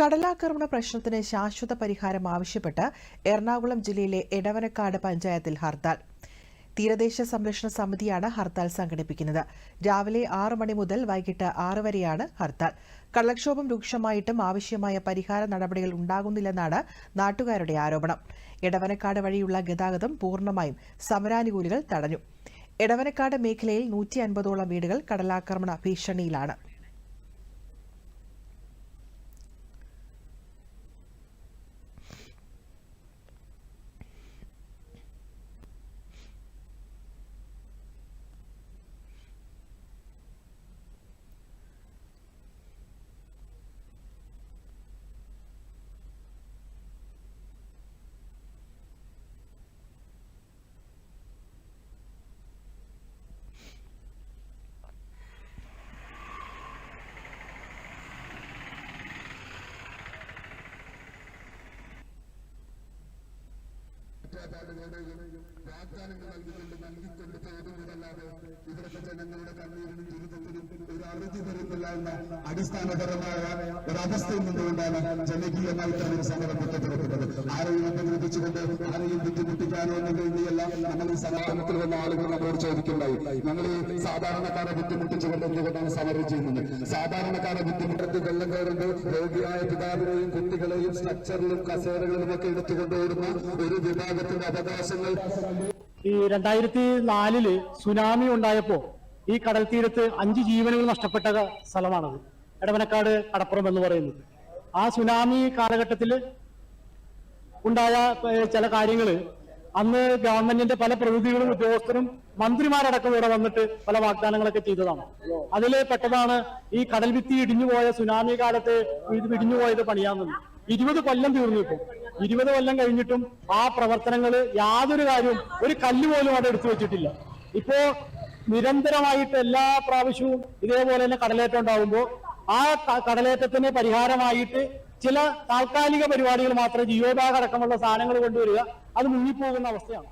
കടലാക്രമണ പ്രശ്നത്തിന് ശാശ്വത പരിഹാരം ആവശ്യപ്പെട്ട് എറണാകുളം ജില്ലയിലെ എടവനക്കാട് പഞ്ചായത്തിൽ ഹർത്താൽ. തീരദേശ സംരക്ഷണ സമിതിയാണ് ഹർത്താൽ സംഘടിപ്പിക്കുന്നത്. രാവിലെ ആറ് മണി മുതൽ വൈകിട്ട് ആറ് വരെയാണ് ഹർത്താൽ. കടലക്ഷോഭം രൂക്ഷമായിട്ടും ആവശ്യമായ പരിഹാര നടപടികൾ ഉണ്ടാകുന്നില്ലെന്നാണ് നാട്ടുകാരുടെ ആരോപണം. എടവനക്കാട് വഴിയുള്ള ഗതാഗതം പൂർണമായും സമരാനുകൂലികൾ തടഞ്ഞു. എടവനക്കാട് മേഖലയിൽ നൂറ്റി അൻപതോളം വീടുകൾ കടലാക്രമണ ഭീഷണിയിലാണ്. വാഗ്ദാനങ്ങൾ നൽകിക്കൊണ്ട് നൽകിക്കൊണ്ട് പോകുന്നതല്ലാതെ ഇവിടുത്തെ ജനങ്ങളുടെ കണ്ണീരിനും ദുരിതത്തിനും തരുന്നില്ല എന്ന അടിസ്ഥാനപരമായ ഒരവസ്ഥയിൽ നിന്നുകൊണ്ടാണ് ജനകീയമായി തന്നെ ഒരു സമരം പൊട്ടപ്പെടുത്തുന്നത് ആരെയും അഭിനന്ദിച്ചുകൊണ്ട് ആരെയും ബുദ്ധിമുട്ടിക്കാനോ എന്ന് വേണ്ടിയല്ല നമ്മൾ ഈ സമാധാനത്തിൽ വന്ന ആളുകൾ നമ്മളോട് ചോദിക്കുണ്ടായി ഞങ്ങൾ ഈ സാധാരണക്കാരെ ബുദ്ധിമുട്ടിച്ചുകൊണ്ട് എന്തുകൊണ്ടാണ് സമരം ചെയ്യുന്നത്? സാധാരണക്കാരെ ബുദ്ധിമുട്ടത്തിൽ വെള്ളം കയറുമ്പോൾ രോഗിയായ പിതാവിനെയും കുട്ടികളെയും സ്ട്രക്ചറിലും കസേരകളിലും ഒക്കെ എടുത്തുകൊണ്ടുവരുന്ന ഒരു വിഭാഗത്തിന്റെ അവകാശങ്ങൾ ഈ രണ്ടായിരത്തി നാലിൽ സുനാമി ഉണ്ടായപ്പോ ഈ കടൽ തീരത്ത് അഞ്ച് ജീവനുകൾ നഷ്ടപ്പെട്ട സ്ഥലമാണത്. എടവനക്കാട് കടപ്പുറം എന്ന് പറയുന്നത്. ആ സുനാമി കാലഘട്ടത്തിൽ ഉണ്ടായ ചില കാര്യങ്ങൾ അന്ന് ഗവൺമെന്റിന്റെ പല പ്രതിനിധികളും ഉദ്യോഗസ്ഥരും മന്ത്രിമാരടക്കം ഇവിടെ വന്നിട്ട് പല വാഗ്ദാനങ്ങളൊക്കെ ചെയ്തതാണ്. അതിൽ പെട്ടതാണ് ഈ കടൽ ഭിത്തി ഇടിഞ്ഞുപോയ സുനാമി കാലത്ത് ഇത് ഇടിഞ്ഞുപോയത് പണിയാമെന്ന്. ഇരുപത് കൊല്ലം തീർന്നു ഇപ്പം. ഇരുപത് കൊല്ലം കഴിഞ്ഞിട്ടും ആ പ്രവർത്തനങ്ങൾ യാതൊരു കാര്യവും ഒരു കല്ല് പോലും അവിടെ എടുത്തു വെച്ചിട്ടില്ല. ഇപ്പോ നിരന്തരമായിട്ട് എല്ലാ പ്രാവശ്യവും ഇതേപോലെ തന്നെ കടലേറ്റം ഉണ്ടാകുമ്പോൾ ആ കടലേറ്റത്തിന് പരിഹാരമായിട്ട് ചില താൽക്കാലിക പരിപാടികൾ മാത്രം ജിയോ ബാഗ് അടക്കമുള്ള സാധനങ്ങൾ കൊണ്ടുവരിക അത് മുങ്ങിപ്പോകുന്ന അവസ്ഥയാണ്.